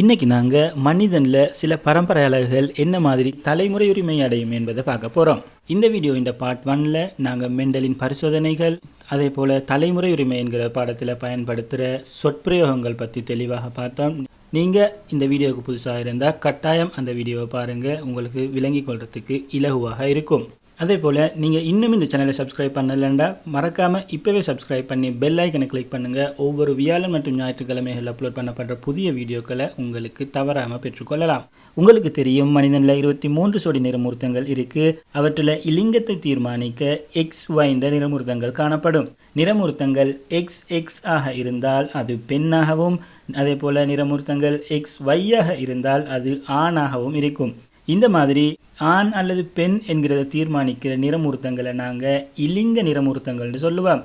இன்றைக்கி நாங்கள் மனிதனில் சில பரம்பரை அழகுகள் என்ன மாதிரி தலைமுறை உரிமை அடையும் என்பதை பார்க்க போகிறோம் இந்த வீடியோ இந்த பார்ட் ஒனில் நாங்கள் மெண்டலின் பரிசோதனைகள் அதே போல் தலைமுறை உரிமை என்கிற பாடத்தில் பயன்படுத்துகிற சொற்பிரயோகங்கள் பற்றி தெளிவாக பார்த்தோம். நீங்கள் இந்த வீடியோவுக்கு புதுசாக இருந்தால் கட்டாயம் அந்த வீடியோவை பாருங்கள் உங்களுக்கு விளங்கி கொள்றதுக்கு இலகுவாக இருக்கும். அதே போல் நீங்கள் இன்னும் இந்த சேனலை சப்ஸ்கிரைப் பண்ணலண்டா மறக்காமல் இப்போவே சப்ஸ்கிரைப் பண்ணி பெல் ஐக்கனை கிளிக் பண்ணுங்கள் ஒவ்வொரு வியாழன் மற்றும் ஞாயிற்றுக்கிழமைகள் அப்லோட் பண்ணப்படுற புதிய வீடியோக்களை உங்களுக்கு தவறாமல் பெற்றுக்கொள்ளலாம். உங்களுக்கு தெரியும் மனிதனில் இருபத்தி மூன்று சோடி நிறமூர்த்தங்கள் இருக்குது அவற்றில் இலிங்கத்தை தீர்மானிக்க எக்ஸ் வாய்ந்த நிறமூர்த்தங்கள் காணப்படும். நிறமூர்த்தங்கள் எக்ஸ் எக்ஸ் ஆக இருந்தால் அது பெண்ணாகவும் அதே போல் நிறமூர்த்தங்கள் எக்ஸ் வையாக இருந்தால் அது ஆணாகவும் இருக்கும். இந்த மாதிரி ஆண் அல்லது பெண் என்கிறத தீர்மானிக்கிற நிறமூர்த்தங்களை நாங்கள் இலிங்க நிறமூர்த்தங்கள்னு சொல்லுவோம்.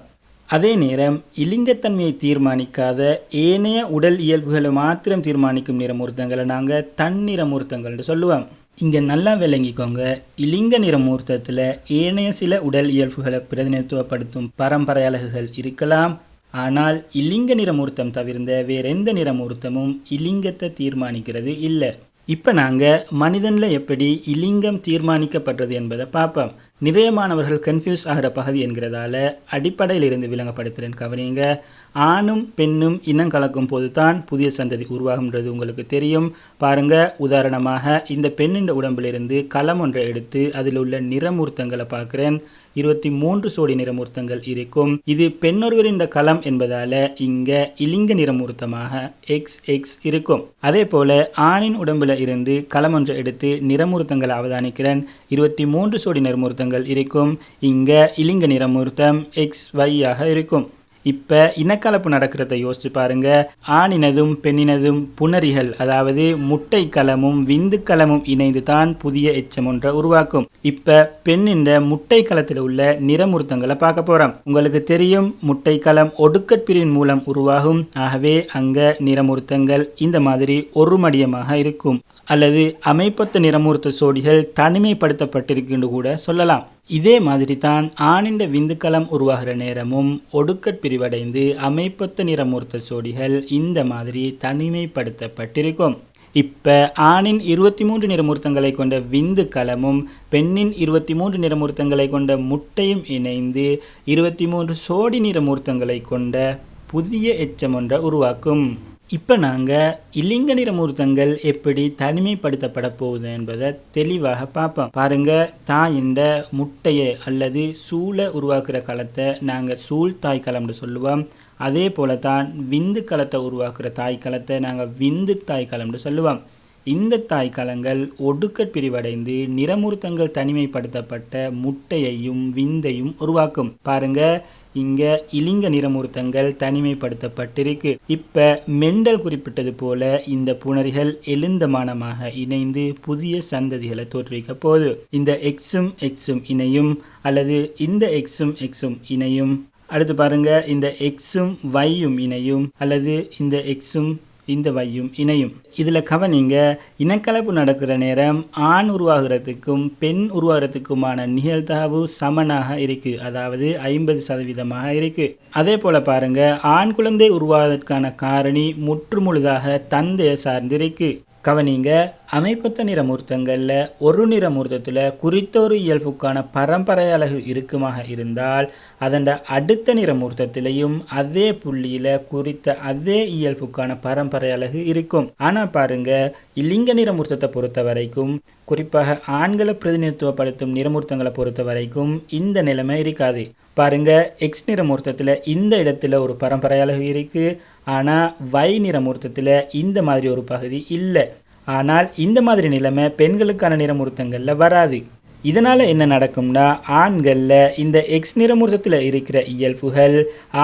அதே நேரம் இலிங்கத்தன்மையை தீர்மானிக்காத ஏனைய உடல் இயல்புகளை மாத்திரம் தீர்மானிக்கும் நிறமூர்த்தங்களை நாங்கள் தன்னிறமூர்த்தங்கள்னு சொல்லுவோம். இங்கே நல்லா விளங்கிக்கோங்க. இலிங்க நிறமூர்த்தத்தில் ஏனைய சில உடல் இயல்புகளை பிரதிநிதித்துவப்படுத்தும் பரம்பரை அலகுகள் இருக்கலாம். ஆனால் இலிங்க நிறமூர்த்தம் தவிர்ந்த வேற எந்த நிறமூர்த்தமும் இலிங்கத்தை தீர்மானிக்கிறது இல்லை. இப்போ நாங்கள் மனிதனில் எப்படி இலிங்கம் தீர்மானிக்கப்படுறது என்பதை பார்ப்போம். நிறைய மாணவர்கள் கன்ஃபியூஸ் ஆகிற பகுதி என்கிறதால அடிப்படையில் இருந்து விளங்கப்படுத்துகிறேன் கவனிங்க ஆணும் பெண்ணும் இனம் கலக்கும் போது தான் புதிய சந்ததி உருவாகுன்றது உங்களுக்கு தெரியும். பாருங்க உதாரணமாக இந்த பெண்ணின் உடம்பிலிருந்து களம் ஒன்றை எடுத்து அதில் உள்ள நிறமூர்த்தங்களை பார்க்குறேன். இருபத்தி மூன்று சோடி நிறமூர்த்தங்கள் இருக்கும். இது பெண்ணொருவரின் களம் என்பதால இங்க இலிங்க நிறமூர்த்தமாக எக்ஸ் எக்ஸ் இருக்கும். அதே போல ஆணின் உடம்புல இருந்து களம் ஒன்றை எடுத்து நிறமூர்த்தங்களை அவதானிக்கிறேன். இருபத்தி மூன்று சோடி நிறமூர்த்தங்கள் இருக்கும். இங்க இலிங்க நிறமூர்த்தம் எக்ஸ் ஆக இருக்கும். இப்போ இனக்கலப்பு நடக்கிறத யோசிச்சு பாருங்க. ஆணினதும் பெண்ணினதும் புணரிகள் அதாவது முட்டை கலமும் விந்து கலமும் இணைந்து தான் புதிய எச்சம் ஒன்றை உருவாக்கும். இப்போ பெண்ணின் முட்டை களத்தில் உள்ள நிறமுறுத்தங்களை பார்க்க போறோம். உங்களுக்கு தெரியும் முட்டை களம் ஒடுக்கற்பிரின் மூலம் உருவாகும். ஆகவே அங்க நிறமுறுத்தங்கள் இந்த மாதிரி ஒரு மடியமாக இருக்கும். அல்லது அமைப்பொத்த நிறமுறுத்த சோடிகள் தனிமைப்படுத்தப்பட்டிருக்குன்னு கூட சொல்லலாம். இதே மாதிரி தான் ஆணிண்ட விந்துக்களம் உருவாகிற நேரமும் ஒடுக்கட் பிரிவடைந்து அமைப்பொத்த நிறமூர்த்த சோடிகள் இந்த மாதிரி தனிமைப்படுத்தப்பட்டிருக்கும். இப்போ ஆணின் இருபத்தி மூன்று நிறமூர்த்தங்களை கொண்ட விந்து கலமும் பெண்ணின் இருபத்தி மூன்று நிறமூர்த்தங்களை கொண்ட முட்டையும் இணைந்து இருபத்தி மூன்று சோடி நிறமூர்த்தங்களை கொண்ட புதிய எச்சம் ஒன்றை உருவாக்கும். இப்போ நாங்கள் இலிங்க நிறமூர்த்தங்கள் எப்படி தனிமைப்படுத்தப்பட போகுது என்பதை தெளிவாக பார்ப்போம். பாருங்க இந்த முட்டையை அல்லது சூளை உருவாக்குற களத்தை நாங்கள் சூழ் தாய் களம்னு சொல்லுவோம். அதே போல தான் விந்து களத்தை உருவாக்குற தாய் களத்தை நாங்கள் விந்து தாய் களம்னு சொல்லுவோம். இந்த தாய் களங்கள் ஒடுக்கட் பிரிவடைந்து நிறமூர்த்தங்கள் தனிமைப்படுத்தப்பட்ட முட்டையையும் விந்தையும் உருவாக்கும். பாருங்கள் இங்க இலிங்க நிறமூர்த்தங்கள் தனிமைப்படுத்தப்பட்டிருக்கு. இப்ப மெண்டல் குறிப்பிட்டது போல இந்த புணரிகள் எழுந்தமானமாக இணைந்து புதிய சந்ததிகளை தோற்றுவிக்க போகுது. இந்த எக்ஸும் எக்ஸும் இணையும் அல்லது இந்த எக்ஸும் எக்ஸும் இணையும். அடுத்து பாருங்க இந்த எக்ஸும் வையும் இணையும் அல்லது இந்த எக்ஸும் இந்த வையும் இணையும். இதில் கவனிங்க இனக்கலப்பு நடக்கிற நேரம் ஆண் உருவாகிறதுக்கும் பெண் உருவாகிறதுக்குமான நிகழ்தகவு சமனாக இருக்கு. அதாவது ஐம்பது சதவீதமாக இருக்கு. அதே போல பாருங்க ஆண் குழந்தை உருவாவதற்கான காரணி முற்றுமுழுதாக தந்தையை சார்ந்திருக்கு கவனிங்க அமைப்பத்த நிறமூர்த்தங்களில் ஒரு நிறமூர்த்தத்தில் குறித்த ஒரு இயல்புக்கான பரம்பரை அழகு இருக்குமாக இருந்தால் அதன் அடுத்த நிறமூர்த்தத்திலையும் அதே புள்ளியில் குறித்த அதே இயல்புக்கான பரம்பரை அழகு இருக்கும். ஆனால் பாருங்க இலிங்க நிறமூர்த்தத்தை பொறுத்த வரைக்கும் குறிப்பாக ஆண்களை பிரதிநிதித்துவப்படுத்தும் நிறமூர்த்தங்களை பொறுத்த வரைக்கும் இந்த நிலைமை இருக்காது. பாருங்க எக்ஸ் நிறமூர்த்தத்தில் இந்த இடத்துல ஒரு பரம்பரை அழகு இருக்குது ஆனால் வை நிறமூர்த்தத்தில் இந்த மாதிரி ஒரு பகுதி இல்லை. ஆனால் இந்த மாதிரி நிலைமை பெண்களுக்கான நிறமூர்த்தங்களில் வராது. இதனால் என்ன நடக்கும்னா ஆண்களில் இந்த எக்ஸ் நிறமூர்த்தத்தில் இருக்கிற இயல்புகள்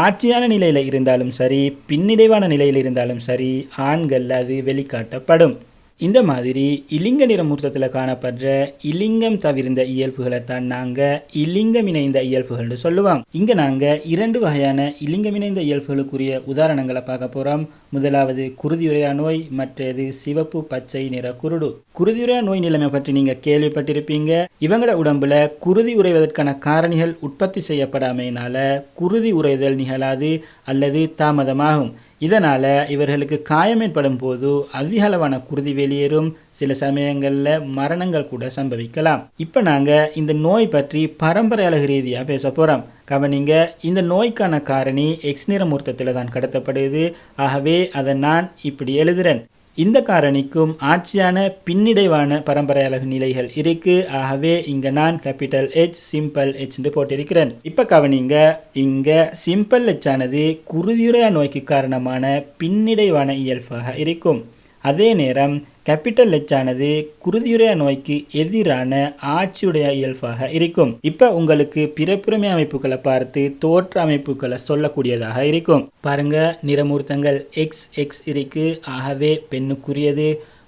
ஆட்சியான நிலையில் இருந்தாலும் சரி பின்னிடைவான நிலையில் இருந்தாலும் சரி ஆண்களில் அது வெளிக்காட்டப்படும். இந்த மாதிரி இலிங்க நிறமூர்த்தத்தில் காணப்படுற இலிங்கம் தவிர்ந்த இயல்புகளை தான் நாங்கள் இலிங்கம் இணைந்த இயல்புகள்னு சொல்லுவோம். இங்கே நாங்கள் இரண்டு வகையான இலிங்கம் இணைந்த இயல்புகளுக்குரிய உதாரணங்களை பார்க்க போகிறோம் முதலாவது குருதியுரையா நோய் மற்றது சிவப்பு பச்சை நிற குருடு. குருதியுரையா நோய் நிலைமை பற்றி நீங்க கேள்விப்பட்டிருப்பீங்க. இவங்களோட உடம்புல குருதி உறைவதற்கான காரணிகள் உற்பத்தி செய்யப்படாமையினால குருதி உறைதல் நிகழாது அல்லது தாமதமாகும். இதனால் இவர்களுக்கு காயம் ஏற்படும் போது அதிக அளவான குருதி வெளியேறும். சில சமயங்களில் மரணங்கள் கூட சம்பவிக்கலாம். இப்போ நாங்கள் இந்த நோய் பற்றி பரம்பரை அழகு ரீதியாக பேச போகிறோம் கவனிங்க இந்த நோய்க்கான காரணி எக்ஸ் நிறமூர்த்தத்தில் தான் கடத்தப்படுது. ஆகவே அதை நான் இப்படி எழுதுகிறேன் இந்த காரணிக்கும் ஆட்சியான பின்னிடைவான பரம்பரை அழகு நிலைகள் இருக்கு. ஆகவே இங்க நான் கேபிட்டல் எச் சிம்பிள் எச் போட்டிருக்கிறேன். இப்ப கவனிங்க இங்க சிம்பிள் எச் ஆனது குருதியுரையா நோய்க்கு காரணமான பின்னிடைவான இயல்பாக இருக்கும். அதே நேரம் கேபிட்டல் எச் ஆனது குருதியுரையா நோய்க்கு எதிரான ஆட்சியுடைய இயல்பாக இருக்கும். இப்போ உங்களுக்கு பிறப்புரிமை அமைப்புகளை பார்த்து தோற்ற அமைப்புகளை சொல்லக்கூடியதாக இருக்கும். பாருங்க நிறமூர்த்தங்கள் எக்ஸ் எக்ஸ் இருக்கு. ஆகவே பெண்ணுக்குரியது.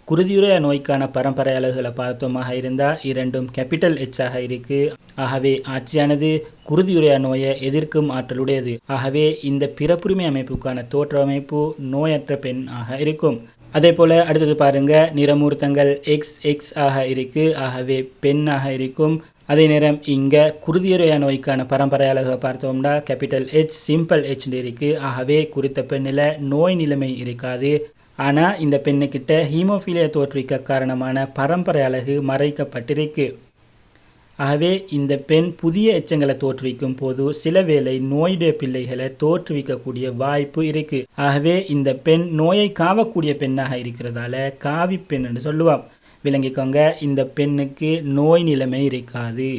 குருதியுடைய நோய்க்கான பரம்பரை அலகுகளை பார்த்தோமாக இருந்தால் இரண்டும் கேபிட்டல் எச்சாக இருக்கு. ஆகவே ஆட்சியானது குருதியுடைய நோயை எதிர்க்கும் ஆற்றலுடையது. ஆகவே இந்த பிறப்புரிமை அமைப்புக்கான தோற்ற அமைப்பு நோயற்ற பெண் ஆக இருக்கும். அதே போல் அடுத்தது பாருங்கள் நிறமூர்த்தங்கள் எக்ஸ் எக்ஸ் ஆக இருக்கு ஆகவே பெண்ணாக இருக்கும். அதே நேரம் இங்கே குருதியுரைய நோய்க்கான பரம்பரை அழகை பார்த்தோம்னா கேபிட்டல் ஹெச் சிம்பிள் ஹெச் இருக்கு. ஆகவே குறித்த பெண்ணில் நோய் நிலைமை இருக்காது. ஆனால் இந்த பெண்ணுக்கிட்ட ஹீமோஃபீலியா தோற்றுவிக்க காரணமான பரம்பரை அழகு மறைக்கப்பட்டிருக்கு. ஆகவே இந்த பெண் புதிய எச்சங்களை தோற்றுவிக்கும் போது சில வேளை நோயுடைய பிள்ளைகளை தோற்றுவிக்கக்கூடிய வாய்ப்பு இருக்கு. ஆகவே இந்த பெண் நோயை காவக்கூடிய பெண்ணாக இருக்கிறதால காவி பெண் என்று சொல்லுவான் விளங்கிக்கோங்க இந்த பெண்ணுக்கு நோய் நிலைமை இருக்காது.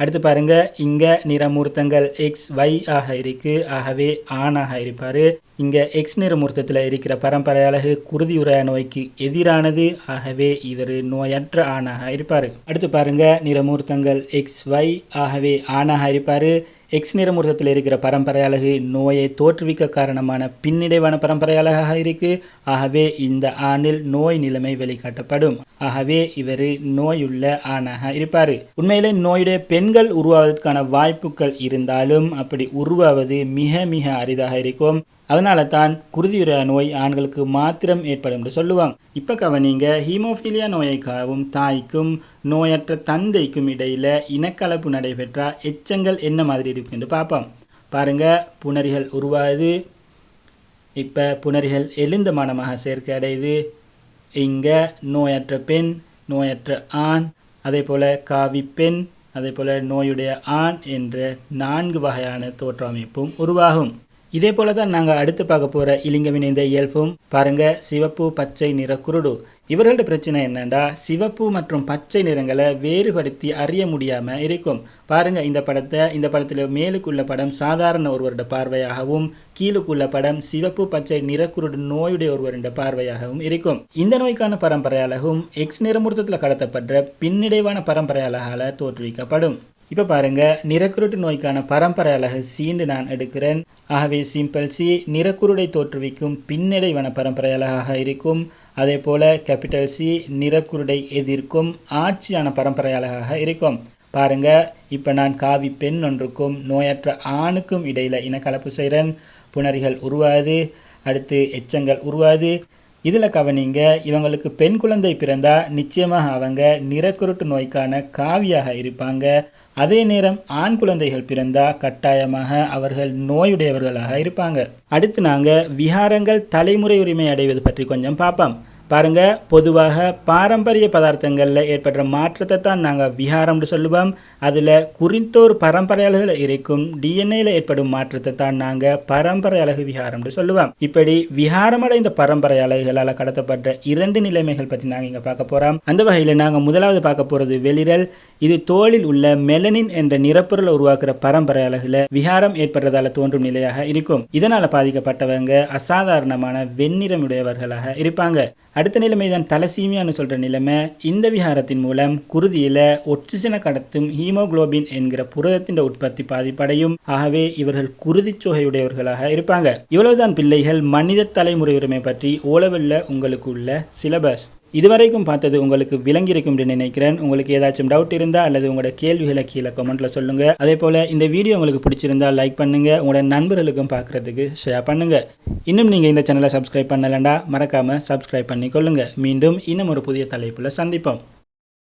அடுத்து பாருங்கள் இங்கே நிறமூர்த்தங்கள் எக்ஸ் ஒய் ஆக இருக்குது ஆகவே ஆணாக இருப்பார். இங்கே எக்ஸ் நிறமூர்த்தத்தில் இருக்கிற பரம்பரை அழகு குருதியுரைய நோய்க்கு எதிரானது. ஆகவே இவர் நோயற்ற ஆணாக இருப்பார். அடுத்து பாருங்கள் நிறமூர்த்தங்கள் எக்ஸ் ஒய் ஆகவே ஆணாக இருப்பார். எக்ஸ் நிறமூர்த்தத்தில் இருக்கிற பரம்பரை அழகு நோயை தோற்றுவிக்க காரணமான பின்னிடைவான பரம்பரை அழகாக இருக்கு. ஆகவே இந்த ஆணில் நோய் நிலைமை வெளிக்காட்டப்படும். ஆகவே இவர் நோயுள்ள ஆணாக இருப்பார். உண்மையிலே நோயுடைய பெண்கள் உருவாவதற்கான வாய்ப்புகள் இருந்தாலும் அப்படி உருவாவது மிக மிக அரிதாக இருக்கும். அதனால தான் குருதியுற நோய் ஆண்களுக்கு மாத்திரம் ஏற்படும் என்று சொல்லுவாங்க. இப்போ கவனிங்க ஹீமோஃபீலியா நோயைக்காகவும் தாய்க்கும் நோயற்ற தந்தைக்கும் இடையில இனக்கலப்பு நடைபெற்ற எச்சங்கள் என்ன மாதிரி இருக்கு என்று பார்ப்போம். பாருங்க புணரிகள் உருவாகுது இப்போ புணரிகள் எழுந்த மனமாக சேர்க்க அடையுது. இங்கே நோயற்ற பெண் நோயற்ற ஆண் அதே போல் காவி பெண் அதே போல் நோயுடைய ஆண் என்ற நான்கு வகையான தோற்றமைப்பும் உருவாகும். இதே போல தான் நாங்கள் அடுத்து பார்க்க போகிற இலிங்கம் இணைந்த இயல்பும் பாருங்க சிவப்பு பச்சை நிற குருடு. இவர்களோட பிரச்சனை என்னென்னா சிவப்பு மற்றும் பச்சை நிறங்களை வேறுபடுத்தி அறிய முடியாமல் இருக்கும். பாருங்க இந்த படத்தை இந்த படத்தில் மேலுக்குள்ள படம் சாதாரண ஒருவருட பார்வையாகவும் கீழுக்குள்ள படம் சிவப்பு பச்சை நிறக்குருடு நோயுடைய ஒருவருடைய பார்வையாகவும் இருக்கும். இந்த நோய்க்கான பரம்பரையாளகும் எக்ஸ் நிறமூர்த்தத்தில் கடத்தப்பட்ட பின்னடைவான பரம்பரையாளர்களால் தோற்றுவிக்கப்படும். இப்போ பாருங்கள் நிறக்குருட்டு நோய்க்கான பரம்பரை அழகு சீண்டு நான் எடுக்கிறேன். ஆகவே சிம்பிள் சி நிறக்குருடை தோற்றுவிக்கும் பின்னடைவன பரம்பரை அழகாக இருக்கும். அதே போல் கேபிட்டல் சி நிறக்குருடை எதிர்க்கும் ஆட்சியான பரம்பரை அழகாக இருக்கும். பாருங்க இப்போ நான் காவி பெண் ஒன்றுக்கும் நோயற்ற ஆணுக்கும் இடையில் இனக்கலப்பு செய்கிறேன். புணரிகள் உருவாது அடுத்து எச்சங்கள் உருவாது இதில் கவனிங்க இவங்களுக்கு பெண் குழந்தை பிறந்தா நிச்சயமாக அவங்க நிறக்குருட்டு நோய்க்கான காவியாக இருப்பாங்க. அதே நேரம் ஆண் குழந்தைகள் பிறந்தா கட்டாயமாக அவர்கள் நோயுடையவர்களாக இருப்பாங்க. அடுத்து நாங்கள் விஹாரங்கள் தலைமுறை உரிமை அடைவது பற்றி கொஞ்சம் பார்ப்போம். பாருங்க பொதுவாக பாரம்பரிய பதார்த்தங்களில் ஏற்படுற மாற்றத்தை தான் நாங்கள் விஹாரம்னு சொல்லுவோம். அதில் குறித்தோர் பரம்பரை அழகுல இருக்கும் டிஎன்ஏல ஏற்படும் மாற்றத்தை தான் நாங்கள் பரம்பரை அழகு விகாரம்னு சொல்லுவோம். இப்படி விஹாரமடைந்த பரம்பரை அழகுகளால் கடத்தப்பட்ட இரண்டு நிலைமைகள் பற்றி நாங்கள் இங்கே பார்க்க போகிறோம் அந்த வகையில் நாங்கள் முதலாவது பார்க்க போகிறது வெளிரல். இது தோலில் உள்ள மெலனின் என்ற நிறப்பொருளை உருவாக்குற பரம்பரை அழகுல விகாரம் ஏற்படுறதால தோன்றும் நிலையாக இருக்கும். இதனால் பாதிக்கப்பட்டவங்க அசாதாரணமான வெண்ணிறமுடையவர்களாக இருப்பாங்க. அடுத்த நிலைமை தான் தலசீமியான்னு சொல்கிற நிலைமை. இந்த விகாரத்தின் மூலம் குருதியில் ஒட்சிசனை கடத்தும் ஹீமோகுளோபின் என்கிற புரதத்தின் உற்பத்தி பாதிப்படையும். ஆகவே இவர்கள் குருதி சுகையுடையவர்களாக இருப்பாங்க. இவ்வளவுதான் பிள்ளைகள் மனித தலைமுறை உரிமை பற்றி ஓலவெல்ல உங்களுக்கு உள்ள சிலபஸ் இதுவரைக்கும் பார்த்தது உங்களுக்கு விளங்கியிருக்கும் என்று நினைக்கிறேன். உங்களுக்கு ஏதாச்சும் டவுட் இருந்தால் அல்லது உங்களோட கேள்விகளை கீழே கமெண்ட்டில் சொல்லுங்கள் அதே போல் இந்த வீடியோ உங்களுக்கு பிடிச்சிருந்தா லைக் பண்ணுங்கள் உங்களோட நண்பர்களுக்கும் பார்க்குறதுக்கு ஷேர் பண்ணுங்கள் இன்னும் நீங்கள் இந்த சேனலை சப்ஸ்கிரைப் பண்ணலண்டா மறக்காமல் சப்ஸ்கிரைப் பண்ணிக்கொள்ளுங்கள் மீண்டும் இன்னும் ஒரு புதிய தலைப்பில் சந்திப்போம்.